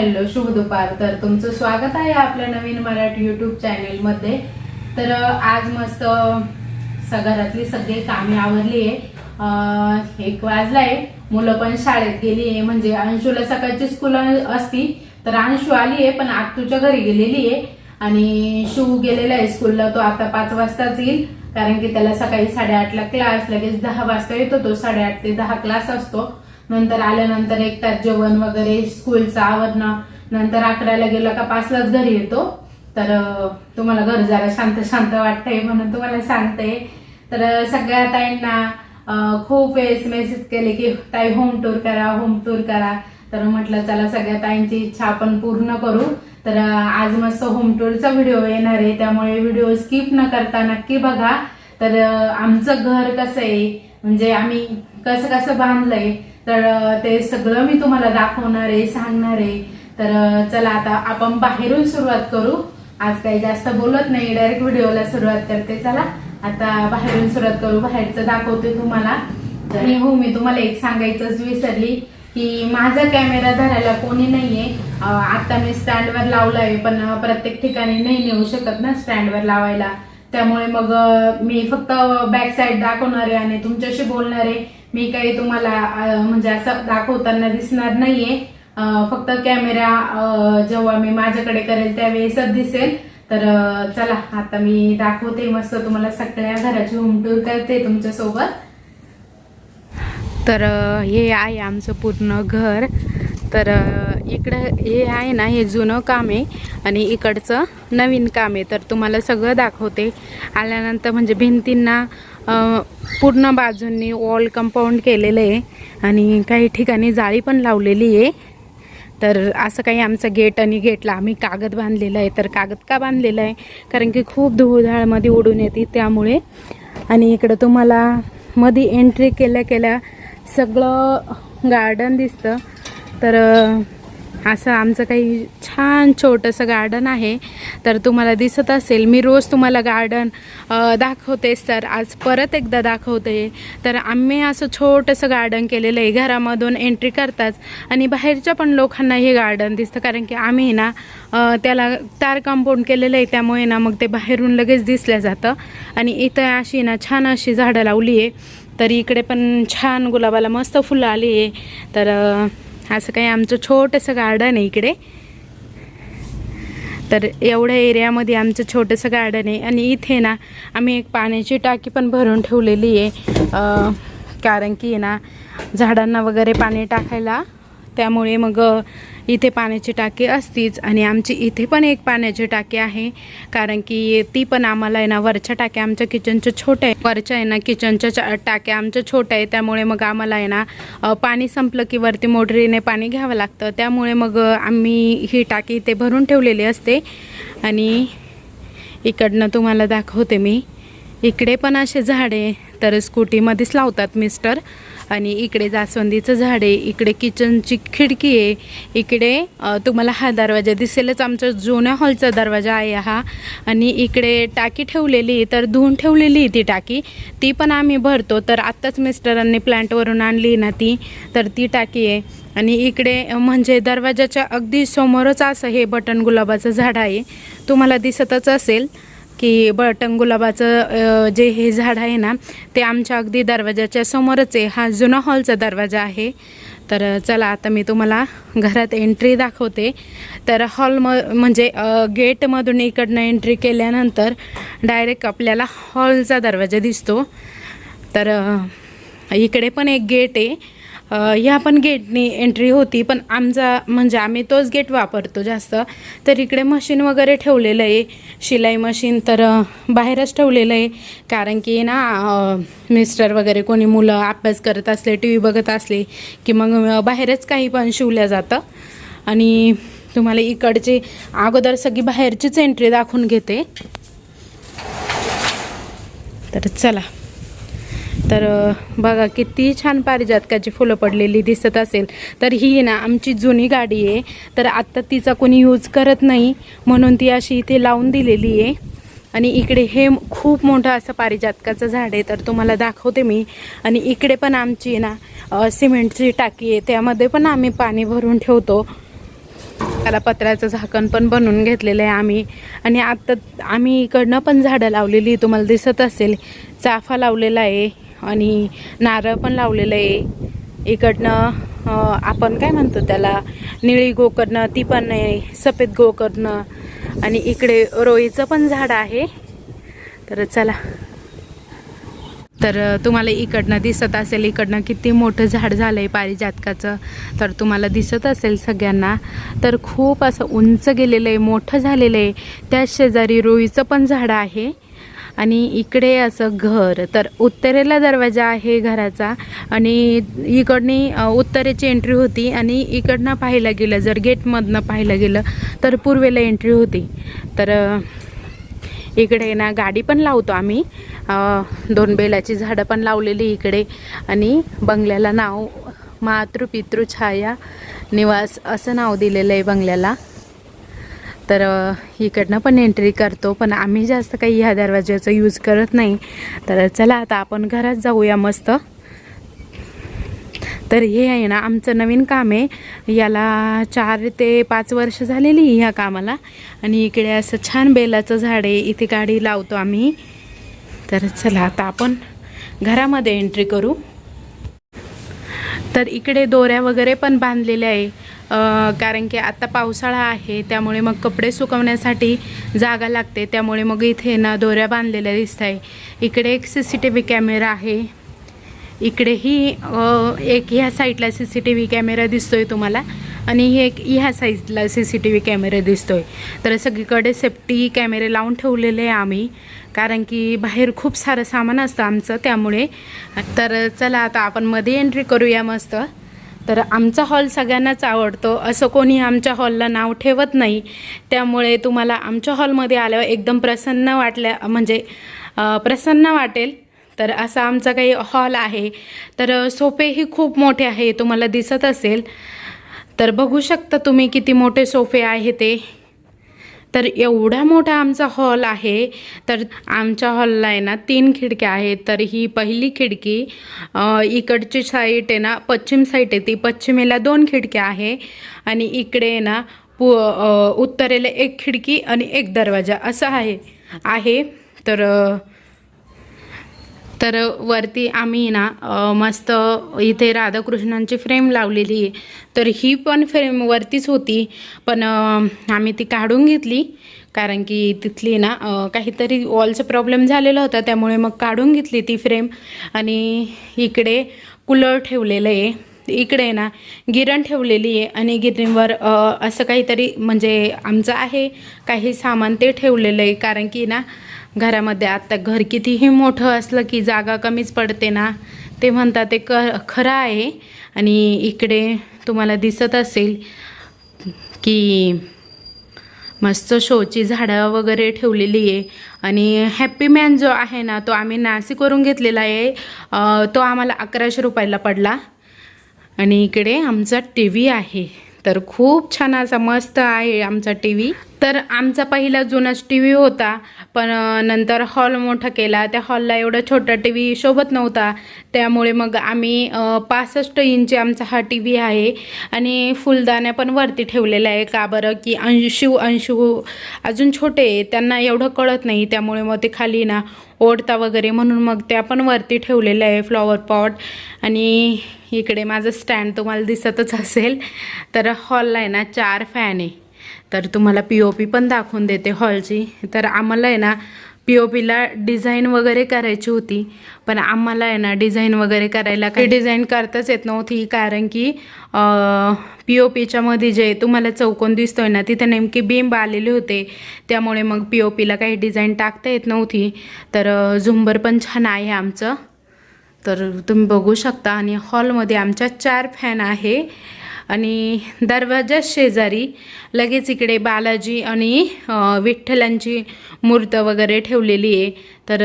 Hello शुभ दुपार. तर तुमचं स्वागत आहे आपल्या नवीन मराठी युट्यूब चॅनेलमध्ये तर आज मस्त घरातली सगळी कामे आवरली आहे एक वाजलाय. मुलं पण शाळेत गेली आहे म्हणजे अंशूला सकाळची स्कूल असती तर अंशू आली आहे पण आत्तूच्या घरी गेलेली आहे आणि शिव गेलेला आहे स्कूलला तो आता पाच वाजताच येईल. कारण की त्याला सकाळी साडेआठला क्लास लगेच दहा वाजता येतो तो. साडेआठ ते दहा क्लास असतो. नंतर आल्यानंतर एक तास जेवण वगैरे स्कूलचं आवरणं नंतर अकराला गेलं का पाचलाच घरी येतो. तर तुम्हाला घर जरा शांत शांत वाटतंय म्हणून तुम्हाला सांगते. तर सगळ्या ताईंना खूप वेळेस मेसेज केले की ताई होम टूर करा होम टूर करा. तर म्हटलं चला सगळ्या ताईंची इच्छा आपण पूर्ण करू. तर आज मस्त होम टूरचा व्हिडिओ येणार आहे. त्यामुळे व्हिडिओ स्किप न करता नक्की बघा. तर आमचं घर कसं आहे? म्हणजे आम्ही कसं कसं बांधलंय? तर ते सगळं मी तुम्हाला दाखवणार आहे सांगणार. आहे तर चला आता आपण बाहेरून सुरुवात करू. आज काही जास्त बोलत नाही डायरेक्ट व्हिडिओला सुरुवात करते. चला आता बाहेरून सुरुवात करू. बाहेरचं दाखवते तुम्हाला. आणि हो मी तुम्हाला एक सांगायचंच विसरली की माझा कॅमेरा धरायला कोणी नाहीये. आता मी स्टँडवर लावलाय पण प्रत्येक ठिकाणी नाही नेऊ शकत ना स्टँडवर लावायला. त्यामुळे मग मी फक्त बॅक साईड दाखवणार आहे आणि तुमच्याशी बोलणार. आहे मी काही तुम्हाला म्हणजे असं दाखवताना दिसणार नाहीये. फक्त कॅमेरा जेव्हा मी माझ्याकडे करेल त्यावेळेसच दिसेल. तर चला आता मी दाखवते मस्त तुम्हाला सगळ्या घराची होम टूर करते तुमच्यासोबत. तर हे आहे आमचं पूर्ण घर. तर इकडं हे आहे ना हे जुनं काम आहे. आणि इकडचं नवीन काम आहे. तर तुम्हाला सगळं दाखवते. आल्यानंतर म्हणजे भिंतींना पूर्ण बाजूंनी वॉल कंपाऊंड केलेलं आहे आणि काही ठिकाणी जाळी पण लावलेली आहे. तर असं काही आमचं गेट आणि गेटला आम्ही कागद बांधलेलं आहे. तर कागद का बांधलेला आहे? कारण की खूप धुळधाळमध्ये उडून येते त्यामुळे. आणि इकडं तुम्हाला मध्ये एंट्री केल्या केल्या सगळं गार्डन दिसतं. तर असं आमचं काही छान छोटंसं गार्डन आहे. तर तुम्हाला दिसत असेल मी रोज तुम्हाला गार्डन दाखवतेच. तर आज परत एकदा दाखवते. तर आम्ही असं छोटंसं गार्डन केलेलं आहे. घरामधून एंट्री करताच आणि बाहेरच्या पण लोकांना हे गार्डन दिसतं. कारण की आम्ही ना त्याला तार कंपाऊंड केलेलं आहे. त्यामुळे ना मग ते बाहेरून लगेच दिसलं जातं. आणि इथं अशी ना छान अशी झाडं लावली आहे. तर इकडे पण छान गुलाबाला मस्त फुलं आली आहे. तर असं काही आमचं छोटंसं गार्डन आहे इकडे. तर एवढ्या एरियामध्ये आमचं छोटंसं गार्डन आहे. आणि इथे ना आम्ही एक पाण्याची टाकी पण भरून ठेवलेली आहे. कारण की ना झाडांना वगैरे पाणी टाकायला त्यामुळे मग इथे पाण्याची टाकी असतीच आणि आमची इथे पण एक पाण्याची टाकी आहे. कारण की ती पण आम्हाला आहे ना वरच्या टाक्या आमच्या किचनच्या छोट्या आहे वरच्या आहे ना किचनच्या टाक्या आमच्या छोट्या आहे त्यामुळे मग आम्हाला आहे ना पाणी संपलं की वरती मोटरीने पाणी घ्यावं लागतं. त्यामुळे मग आम्ही ही टाकी इथे भरून ठेवलेली असते. आणि इकडनं तुम्हाला दाखवते मी. इकडे पण असे झाडे तर स्कूटीमध्येच लावतात मिस्टर. आणि इकडे जास्वंदीचं झाड आहे इकडे किचनची खिडकी आहे इकडे तुम्हाला हा दरवाजा दिसेलच. आमचा जुन्या हॉलचा दरवाजा आहे हा. आणि इकडे टाकी ठेवलेली तर धुवून ठेवलेली आहे ती टाकी. ती पण आम्ही भरतो तर आत्ताच मिस्टरांनी प्लॅन्टवरून आणली ना ती तर ती टाकी आहे. आणि इकडे म्हणजे दरवाजाच्या अगदी समोरच असं हे बटन गुलाबाचं झाड आहे. तुम्हाला दिसतच असेल. की बटन गुलाबाचं जे हे झाड आहे ना ते आमच्या अगदी दरवाजाच्या समोरच आहे. हा जुना हॉलचा दरवाजा आहे. तर चला आता मी तुम्हाला घरात एंट्री दाखवते. तर हॉल म म्हणजे गेटमधून इकडनं एंट्री केल्यानंतर डायरेक्ट आपल्याला हॉलचा दरवाजा दिसतो. तर इकडे पण एक गेट आहे. ह्या पण गेटनी एंट्री होती पण आमचा म्हणजे आम्ही तोच गेट वापरतो जास्त. तर इकडे मशीन वगैरे ठेवलेलं आहे. शिलाई मशीन तर बाहेरच ठेवलेलं आहे. कारण की ना मिस्टर वगैरे कोणी मुलं अभ्यास करत असले टी व्ही बघत असले की मग बाहेरच काही पण शिवलं जातं. आणि तुम्हाला इकडची अगोदर सगळी बाहेरचीच एंट्री दाखवून घेते. तर चला. तर बघा किती छान पारिजातकाची फुलं पडलेली दिसत असेल. तर ही ना आमची जुनी गाडी आहे. तर आत्ता तिचा कोणी यूज करत नाही म्हणून ती अशी इथे लावून दिलेली आहे. आणि इकडे हे खूप मोठं असं पारिजातकाचं झाड आहे तर तुम्हाला दाखवते मी. आणि इकडे पण आमची ना सिमेंटची टाकी आहे. त्यामध्ये पण आम्ही पाणी भरून ठेवतो. त्याला पत्र्याचं झाकण पण बनवून घेतलेलं आहे आम्ही. आणि आत्ता आम्ही इकडनं पण झाडं लावलेली तुम्हाला दिसत असेल. चाफा लावलेला आहे. आणि नारळ पण लावलेलं आहे. इकडनं आपण काय म्हणतो त्याला? निळी गोकर्ण ती पण आहे. सफेद गोकर्ण. आणि इकडे रोईचं पण झाड आहे. तर चला. तर तुम्हाला इकडनं दिसत असेल इकडनं किती मोठं झाड झालं आहे पारिजातकाचं. तर तुम्हाला दिसत असेल सगळ्यांना. तर खूप असं उंच गेलेलं आहे मोठं झालेलं आहे. त्या शेजारी रोईचं पण झाड आहे. आणि इकडे असं घर तर उत्तरेला दरवाजा आहे घराचा आणि इकडनी उत्तरेची एंट्री होती आणि इकडनं पाहायला गेलं जर गेटमधनं पाहायला गेलं तर पूर्वेला एंट्री होती. तर इकडे ना गाडी पण लावतो आम्ही. दोन बेलाची झाडं पण लावलेली इकडे आणि बंगल्याला नाव मातृ पितृ छाया निवास असं नाव दिलेलं आहे बंगल्याला. तर इकडनं पण एंट्री करतो. पण आम्ही जास्त काही ह्या दरवाज्याचा यूज करत नाही. तर चला आता आपण घरात जाऊया मस्त. तर हे आहे ना आमचं नवीन काम आहे. याला चार ते पाच वर्ष झालेली ह्या कामाला. आणि इकडे असं छान बेलाचं झाड आहे. इथे गाडी लावतो आम्ही. तर चला आता आपण घरामध्ये एंट्री करू. तर इकडे दोऱ्या वगैरे पण बांधलेल्या आहे. कारण की आत्ता पावसाळा आहे त्यामुळे मग कपडे सुकवण्यासाठी जागा लागते. त्यामुळे मग इथे ना दोऱ्या बांधलेल्या दिसत आहे इकडे एक C C T V camera आहे. इकडेही एक ह्या साईडला C C T V camera दिसतोय तुम्हाला आणि हे एक ह्या साईजला C C T V camera दिसतोय. तर सगळीकडे सेफ्टी कॅमेरे लावून ठेवलेले आहे आम्ही. कारण की बाहेर खूप सारं सामान असतं आमचं त्यामुळे. तर चला आता आपण मध्ये एंट्री करूया मस्त. तर आमचा हॉल सगळ्यांनाच आवडतो. असं कोणी आमच्या हॉलला नाव ठेवत नाही. त्यामुळे तुम्हाला आमच्या हॉलमध्ये आल्यावर एकदम प्रसन्न वाटल्या म्हणजे प्रसन्न वाटेल. तर असा आमचा काही हॉल आहे. तर सोफेही खूप मोठे आहे तुम्हाला दिसत असेल. तर बघू शकता तुम्ही किती मोठे सोफे आहे ते. तर एवढा मोठा आमचा हॉल आहे. तर आमच्या हॉलला आहे ना तीन खिडक्या आहेत. तर ही पहिली खिडकी इकडची साईट आहे ना पश्चिम साईट आहे. ती पश्चिमेला दोन खिडक्या आहे. आणि इकडे आहे ना पु उत्तरेला एक खिडकी आणि एक दरवाजा असं आहे. आहे. तर तर वरती आम्ही ना मस्त इथे राधाकृष्णांची फ्रेम लावलेली आहे. तर ही पण फ्रेम वरतीच होती पण आम्ही ती काढून घेतली. कारण की तिथली ना काहीतरी वॉलचा प्रॉब्लेम झालेला होता त्यामुळे मग काढून घेतली ती फ्रेम. आणि इकडे कूलर ठेवलेलं आहे. इकडे ना गिरण ठेवलेली आहे आणि गिरणीवर असं काहीतरी म्हणजे आमचं आहे काही सामान ते ठेवलेलं आहे. कारण की ना घरामध्ये आत्ता घर कितीही मोठं असलं की जागा कमीच पडते ना. ते म्हणतात ते क खरं आहे. आणि इकडे तुम्हाला दिसत असेल की मस्त शोची झाडं वगैरे ठेवलेली आहे. आणि हॅप्पी मॅन जो आहे ना तो आम्ही नाशिकवरून घेतलेला आहे. तो आम्हाला अकराशे रुपयाला पडला. आणि इकडे आमचा टी व्ही आहे. तर खूप छान असा मस्त आहे आमचा टी व्ही तर आमचा पहिला जुनाच टी व्ही होता पण नंतर हॉल मोठा केला. त्या हॉलला एवढा छोटा टी व्ही शोभत नव्हता. त्यामुळे मग आम्ही पासष्ट इंची आमचा हा टी व्ही आहे. आणि फुलदाण्या पण वरती ठेवलेल्या आहे का बरं की अंशू अंशू अजून छोटे आहे. त्यांना एवढं कळत नाही. त्यामुळे मग ते खाली ना ओढता वगैरे म्हणून मग त्या पण वरती ठेवलेल्या आहे फ्लॉवर पॉट. आणि इकडे माझं स्टँड तुम्हाला दिसतच असेल. तर हॉलला आहे ना चार फॅन आहे. तर तुम्हाला पी ओ पी पण दाखवून देते हॉलची तर आम्हाला आहे ना पी ओ पीला डिझाईन वगैरे करायची होती. पण आम्हाला आहे ना डिझाईन वगैरे करायला काही डिझाईन करताच येत नव्हती. कारण की पी ओ पीच्यामध्ये जे तुम्हाला चौकोन दिसतोय ना तिथे नेमके बिंब आलेले होते. त्यामुळे मग पी ओ पीला काही डिझाईन टाकता येत नव्हती. तर झुंबर पण छान आहे आमचं. तर तुम्ही बघू शकता आणि हॉलमध्ये आमच्या चार फॅन आहे आणि दरवाजा शेजारी लगेच इकडे बालाजी आणि विठ्ठलांची मूर्त वगैरे ठेवलेली आहे. तर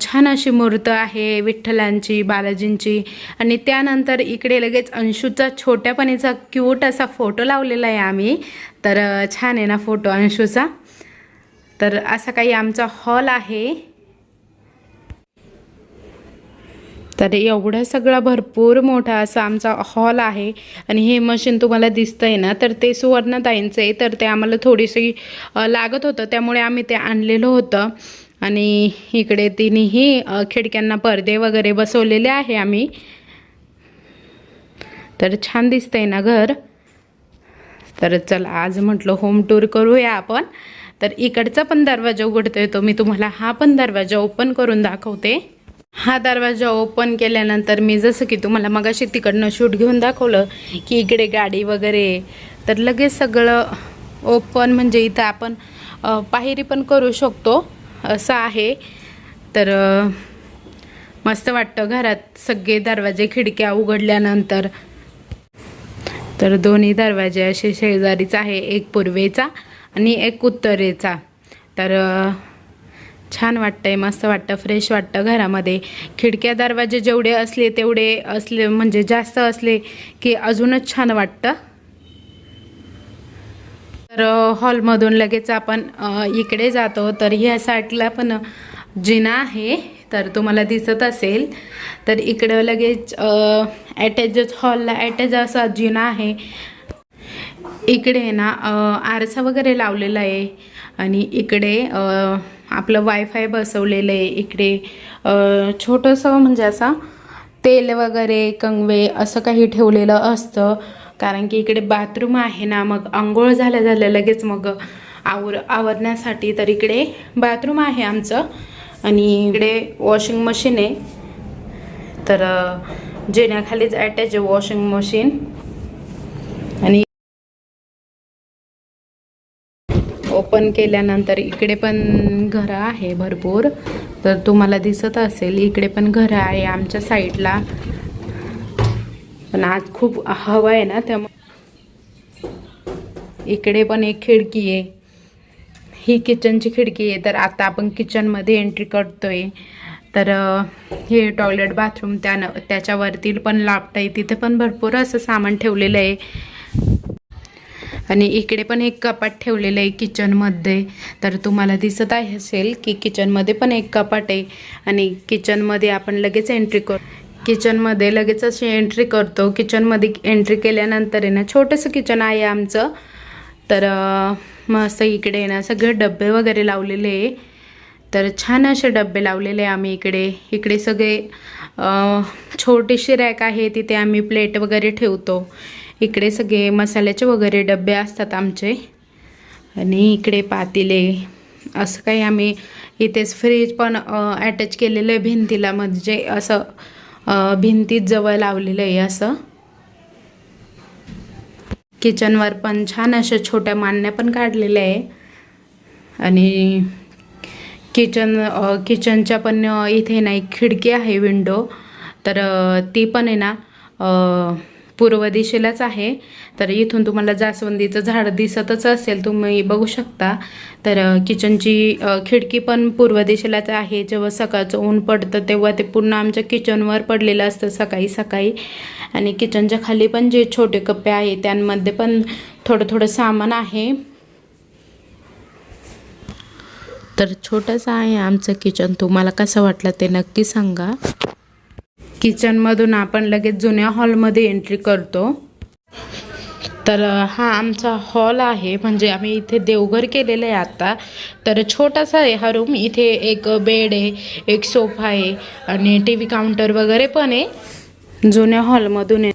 छान अशी मूर्त आहे विठ्ठलांची बालाजींची. आणि त्यानंतर इकडे लगेच अंशूचा छोट्यापणीचा क्यूट असा फोटो लावलेला आहे आम्ही. तर छान आहे ना फोटो अंशूचा. तर असा काही आमचा हॉल आहे. तर एवढं सगळा भरपूर मोठा असा आमचा हॉल आहे. आणि हे मशीन तुम्हाला दिसतंय ना तर ते सुवर्णताईंचं आहे. तर ते आम्हाला थोडीशी लागत होतं त्यामुळे आम्ही ते आणलेलं होतं. आणि इकडे तिन्ही खिडक्यांना पडदे वगैरे बसवलेले आहे आम्ही. तर छान दिसतंय ना घर. तर चला आज म्हटलं होम टूर करूया आपण. तर इकडचा पण दरवाजा उघडतोय तो मी तुम्हाला. हा पण दरवाजा ओपन करून दाखवते. हा दरवाजा ओपन केल्यानंतर मी जसं की तुम्हाला मगाशी तिकडनं शूट घेऊन दाखवलं की इकडे गाडी वगैरे तर लगेच सगळं ओपन म्हणजे इथं आपण पायरी पण करू शकतो. असं आहे. तर मस्त वाटतं घरात सगळे दरवाजे खिडक्या उघडल्यानंतर. तर दोन्ही दरवाजे असे शेजारीच आहे एक पूर्वेचा आणि एक उत्तरेचा. तर छान वाटतंय मस्त वाटतं फ्रेश वाटतं घरामध्ये. खिडक्या दरवाजे जेवढे असले तेवढे असले म्हणजे जास्त असले की अजूनच छान वाटतं. तर हॉलमधून लगेच आपण इकडे जातो. तर ह्या साईडला पण जिना आहे. तर तुम्हाला दिसत असेल. तर इकडं लगेच ॲटॅच हॉलला ॲटॅच असा जिना आहे. इकडे ना आरसा वगैरे लावलेला आहे. आणि इकडे आपलं वायफाय बसवलेलं आहे इकडे. छोटंसं म्हणजे असं तेल वगैरे कंगवे असं काही ठेवलेलं असतं. कारण की इकडे बाथरूम आहे ना मग आंघोळ झाल्या झाल्या लगेच मग आवर आवरण्यासाठी तर इकडे बाथरूम आहे आमचं. आणि इकडे वॉशिंग मशीन आहे. तर जेण्याखालीच अटॅच आहे वॉशिंग मशीन ओपन केल्यानंतर इकडे पण घरं आहे भरपूर. तर तुम्हाला दिसत असेल इकडे पण घरं आहे आमच्या साईडला. पण आज खूप हवा आहे ना त्यामुळे. इकडे पण एक खिडकी आहे. ही किचनची खिडकी आहे. तर आता आपण किचनमध्ये एंट्री करतोय. तर हे टॉयलेट बाथरूम त्यानं त्याच्यावरती पण लापट आहे. तिथे पण भरपूर असं सामान ठेवलेलं आहे. आणि इकडे पण एक कपाट ठेवलेलं आहे किचनमध्ये. तर तुम्हाला दिसत आहे असेल की किचनमध्ये पण एक कपाट आहे. आणि किचनमध्ये आपण लगेच एंट्री कर. किचनमध्ये लगेच अशी एंट्री करतो. किचनमध्ये एंट्री केल्यानंतर आहे ना छोटंसं किचन आहे आमचं. तर मस्त इकडे ना सगळे डबे वगैरे लावलेले आहे. तर छान असे डबे लावलेले आहे आम्ही इकडे. इकडे सगळे छोटीशी रॅक आहे तिथे आम्ही प्लेट वगैरे ठेवतो. इकडे सगळे मसाल्याचे वगैरे डबे असतात आमचे. आणि इकडे पातेले. असं काही आम्ही इथेच फ्रीज पण अटॅच केलेलं आहे भिंतीला. म्हणजे असं भिंतीत जवळ लावलेलं आहे असं. किचनवर पण छान अशा छोट्या मांडण्या पण काढलेल्या आहे. आणि किचन किचनच्या पण इथे ना एक खिडकी आहे विंडो तर ती पण आहे ना पूर्व दिशेलाच आहे. तर इथून तुम्हाला जास्वंदीचं झाड दिसतच असेल तुम्ही बघू शकता. तर किचनची खिडकी पण पूर्व दिशेलाच आहे. जेव्हा सकाळचं ऊन पडतं तेव्हा ते पूर्ण आमच्या किचनवर पडलेलं असतं सकाळी सकाळी. आणि किचनच्या खाली पण जे छोटे कप्पे आहे त्यांमध्ये पण थोडं थोडं सामान आहे. तर छोटंसं आहे आमचं किचन. तुम्हाला कसं वाटलं ते नक्की सांगा. किचनमधून आपण लगेच जुन्या हॉलमध्ये एंट्री करतो. तर हा आमचा हॉल आहे. म्हणजे आम्ही इथे देवघर केलेलं आहे आत्ता तर छोटासा आहे हा रूम. इथे एक बेड आहे एक सोफा आहे आणि टी व्ही काउंटर वगैरे पण आहे. जुन्या हॉलमधून आहे.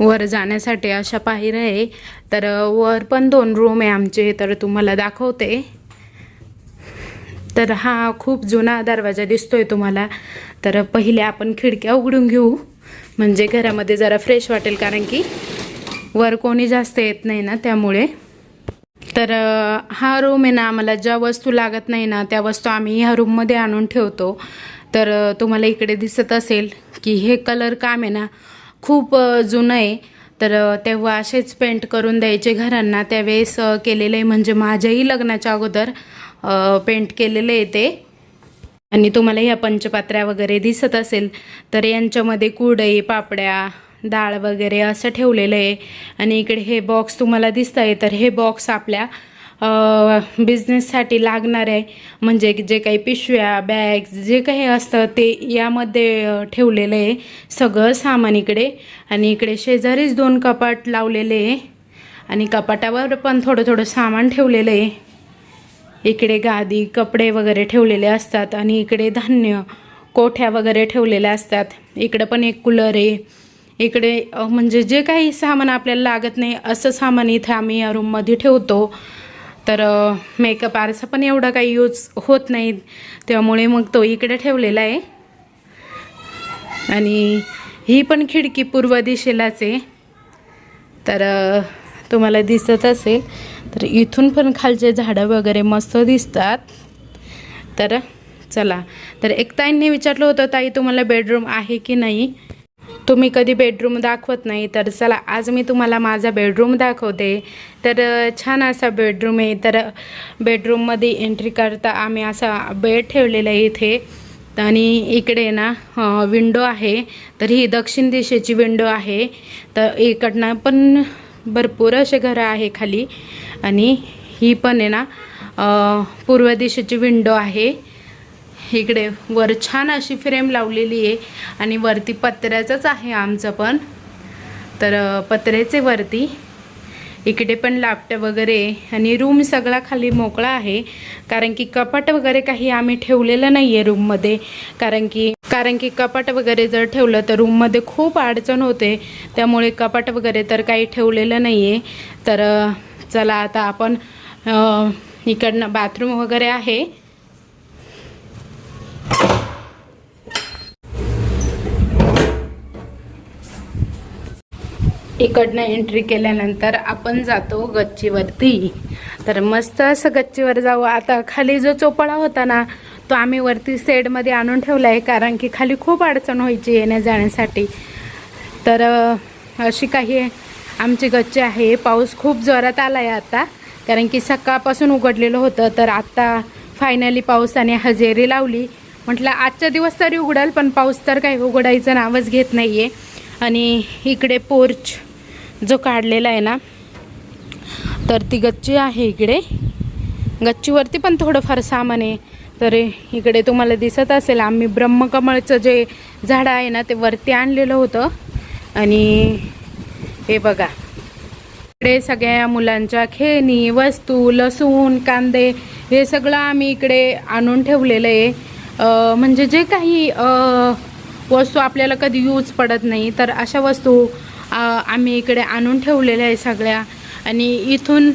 वर जाण्यासाठी अशा पायऱ्या आहे. तर वर पण दोन रूम आहे आमचे. तर तुम्हाला दाखवते. तर हा खूप जुना दरवाजा दिसतोय तुम्हाला. तर पहिले आपण खिडक्या उघडून घेऊ. म्हणजे घरामध्ये जरा फ्रेश वाटेल कारण की वर कोणी जास्त येत नाही ना त्यामुळे. तर हा रूम आहे ना आम्हाला ज्या वस्तू लागत नाही ना त्या वस्तू आम्ही ह्या रूममध्ये आणून ठेवतो. तर तुम्हाला इकडे दिसत असेल की हे कलर काम आहे ना खूप जुनं आहे. तर तेव्हा असेच पेंट करून द्यायचे घरांना. त्यावेळेस केलेले केलेलं आहे. म्हणजे माझ्याही लग्नाच्या अगोदर पेंट केलेलं आहे ते. आणि तुम्हाला ह्या पंचपात्र्या वगैरे दिसत असेल तर यांच्यामध्ये कुडई पापड्या डाळ वगैरे असं ठेवलेलं आहे. आणि इकडे हे बॉक्स तुम्हाला दिसत आहे तर हे बॉक्स आपल्या बिझनेससाठी लागणार आहे. म्हणजे जे काही पिशव्या बॅग्स जे काही असतं ते यामध्ये ठेवलेलं आहे. सगळं सामान इकडे. आणि इकडे शेजारीच दोन कपाट लावलेले आहे. आणि कपाटावर पण थोडं थोडं सामान ठेवलेलं आहे. इकडे गादी कपडे वगैरे ठेवलेले असतात आणि इकडे धान्य कोठ्या वगैरे ठेवलेल्या असतात. इकडं पण एक कूलर आहे. इकडे म्हणजे जे काही सामान आपल्याला लागत नाही असं सामान इथं आम्ही या रूममध्ये ठेवतो. तर मेकअप आरसा पण एवढा काही यूज होत नाही. त्यामुळे मग तो इकडे ठेवलेला आहे. आणि ही पण खिडकी पूर्व दिशेलाच आहे. तर तुम्हाला दिसत असेल तर इथून पण खालचे झाडं वगैरे मस्त दिसतात. तर चला तर एक ताईंनी विचारलं होतं ताई तुम्हाला बेडरूम आहे की नाही? तुम्ही कधी बेडरूम दाखवत नाही तर चला आज मी तुम्हाला माझा बेडरूम दाखवते. तर छान असा बेडरूम आहे. तर बेडरूममध्ये एंट्री करता आम्ही असा बेड ठेवलेला आहे इथे. आणि इकडे ना विंडो आहे. तर ही दक्षिण दिशेची विंडो आहे. तर इकडनं पण भरपूर असे घरं आहे खाली. आणि ही पण आहे ना पूर्व दिशेची विंडो आहे. इकडे वर छान अशी फ्रेम लावलेली आहे. आणि वरती पत्र्याचंच आहे आमचं पण. तर पत्र्याचे वरती. इकडे पण लापटं वगैरे आणि रूम सगळा खाली मोकळा आहे. कारण की कपाट वगैरे काही आम्ही ठेवलेलं नाही आहे रूममध्ये कारण की कारण की कपाट वगैरे जर ठेवलं तर रूममध्ये खूप अडचण होते. त्यामुळे कपाट वगैरे तर काही ठेवलेलं नाही आहे तर चला आता आपण इकडनं बाथरूम वगैरे आहे. इकडनं एंट्री केल्यानंतर आपण जातो गच्चीवरती. तर मस्त असं गच्चीवर जाऊ. आता खाली जो चोपडा होता ना तो आम्ही वरती सेडमध्ये आणून ठेवला आहे कारण की खाली खूप अडचण व्हायची येण्या जाण्यासाठी. तर अशी काही आमची गच्ची आहे. पाऊस खूप जोरात आला आहे आता कारण की सकाळपासून उघडलेलं होतं. तर आत्ता फायनली पावसाने हजेरी लावली. म्हटलं आजच्या दिवस तरी उघडाल पण पाऊस तर काही उघडायचं नावच घेत नाही आहे आणि इकडे पोर्च जो काढलेला आहे ना तर ती गच्ची आहे इकडे. गच्चीवरती पण थोडंफार सामान आहे. तर इकडे तुम्हाला दिसत असेल आम्ही ब्रह्मकमळचं जे झाड आहे ना ते वरती आणलेलं होतं. आणि हे बघा. इकडे सगळ्या मुलांच्या खेळणी वस्तू लसूण कांदे हे सगळं आम्ही इकडे आणून ठेवलेलं आहे. म्हणजे जे काही वस्तू आपल्याला कधी यूज पडत नाही तर अशा वस्तू आम्ही इकडे आणून ठेवलेल्या आहे सगळ्या. आणि इथून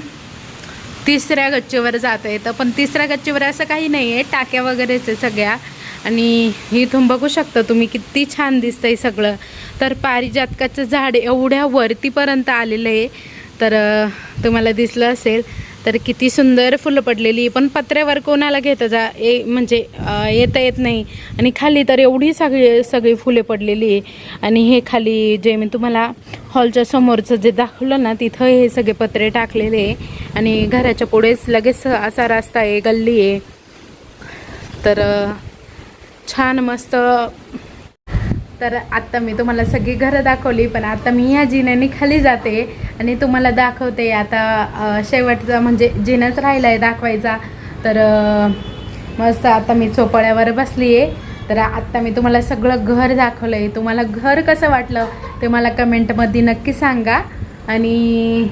तिसऱ्या गच्चीवर जाता येतं पण तिसऱ्या गच्चीवर असं काही नाही आहे टाक्या वगैरेच आहे सगळ्या. आणि इथून बघू शकता तुम्ही किती छान दिसतंय सगळं. तर पारिजातकाचं झाड एवढ्या वरतीपर्यंत आलेलं आहे. तर तुम्हाला दिसलं असेल. तर किती सुंदर फुलं पडलेली. पण पत्र्यावर कोणाला घेता जा? ए म्हणजे येता येत नाही. आणि खाली तर एवढी सगळी सगळी फुले पडलेली. आहे आणि हे खाली जे मी तुम्हाला हॉलच्या समोरचं जे दाखवलं ना तिथं हे सगळे पत्रे टाकलेले आहे. आणि घराच्या पुढेच लगेच असा रस्ता आहे गल्ली आहे. तर छान मस्त. तर आत्ता मी तुम्हाला सगळी घरं दाखवली पण आता मी या जिन्याने खाली जाते. आणि तुम्हाला दाखवते आता शेवटचा म्हणजे जिनच राहिला आहे दाखवायचा. तर मस्त आता मी चोपळ्यावर बसली आहे तर आत्ता मी तुम्हाला सगळं घर दाखवलं आहे तुम्हाला घर कसं वाटलं ते मला कमेंटमध्ये नक्की सांगा. आणि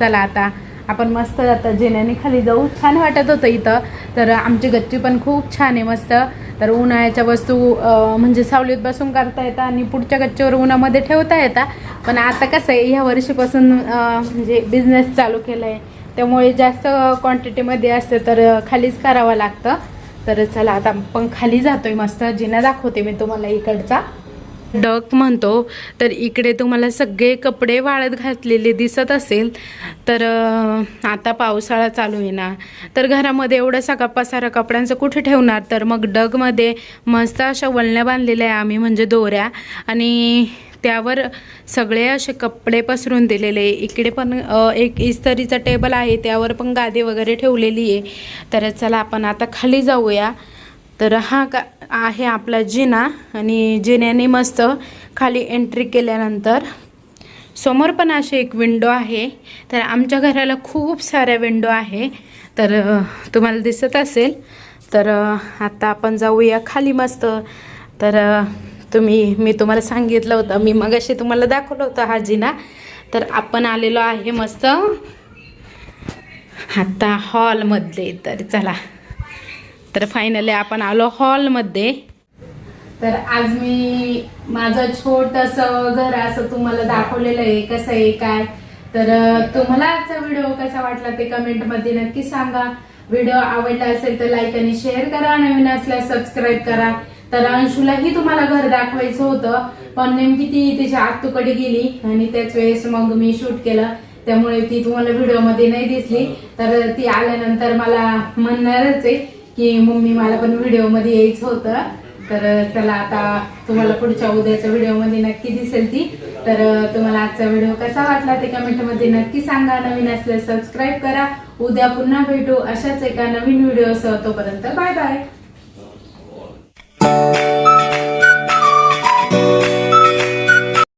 चला आता आपण मस्त आता जिन्याने खाली जाऊ. छान वाटत होतं इथं. तर आमची गच्ची पण खूप छान आहे मस्त. तर उन्हाळ्याच्या वस्तू म्हणजे सावलीत बसून करता येतात आणि पुढच्या गच्चीवर उन्हामध्ये ठेवता येतात पण आता कसं आहे ह्या वर्षीपासून म्हणजे बिझनेस चालू केला आहे त्यामुळे जास्त क्वांटिटीमध्ये असते तर खालीच करावं लागतं. तर चला आता आपण खाली जातोय मस्त. जिना दाखवते मी तुम्हाला इकडचा. डक म्हणतो तर इकडे तुम्हाला सगळे कपडे वाळत घातलेले दिसत असेल तर आता पावसाळा चालू आहे ना. तर घरामध्ये एवढं सगळा पसारा कपड्यांचं कुठे ठेवणार? तर मग डगमध्ये मस्त अशा वळण्या बांधलेल्या आहे आम्ही म्हणजे दोऱ्या. आणि त्यावर सगळे असे कपडे पसरून दिलेले आहे. इकडे पण एक इस्तरीचा टेबल आहे त्यावर पण गादी वगैरे ठेवलेली आहे. तर चला आपण आता खाली जाऊया. तर हा का आहे आपला जिना आणि जिन्याने मस्त खाली एंट्री केल्यानंतर. समोर पण अशी एक विंडो आहे. तर आमच्या घराला खूप साऱ्या विंडो आहे. तर तुम्हाला दिसत असेल. तर आता आपण जाऊया खाली मस्त. तर तुम्ही मी तुम्हाला सांगितलं होतं मी मगाशी तुम्हाला दाखवलं होतं हा जिना. तर आपण आलेलो आहे मस्त. आता हॉलमधले तर चला. तर फायनली आपण आलो हॉलमध्ये तर आज मी माझं छोटस घर असं तुम्हाला दाखवलेलं आहे कसं आहे काय? तर तुम्हाला आजचा व्हिडिओ कसा वाटला ते कमेंटमध्ये नक्की सांगा. व्हिडिओ आवडला असेल तर लाईक आणि शेअर करा. नवीन असल्यास सबस्क्राईब करा. तर अंशूलाही तुम्हाला घर दाखवायचं होतं पण नेमकी ती तिच्या आत्तूकडे गेली आणि त्याच वेळेस मग मी शूट केलं. त्यामुळे ती तुम्हाला व्हिडिओमध्ये नाही दिसली. तर ती आल्यानंतर मला म्हणणारच आहे की मम्मी मला पण व्हिडिओमध्ये यायचं होतं. तर चला आता तुम्हाला पुढच्या उद्याच्या व्हिडिओमध्ये नक्की दिसेल ती. तर तुम्हाला आजचा व्हिडिओ कसा वाटला ते कमेंटमध्ये नक्की सांगा. नवीन असल्यास सबस्क्राईब करा. उद्या पुन्हा भेटू अशाच एका नवीन व्हिडिओसह. तोपर्यंत बाय बाय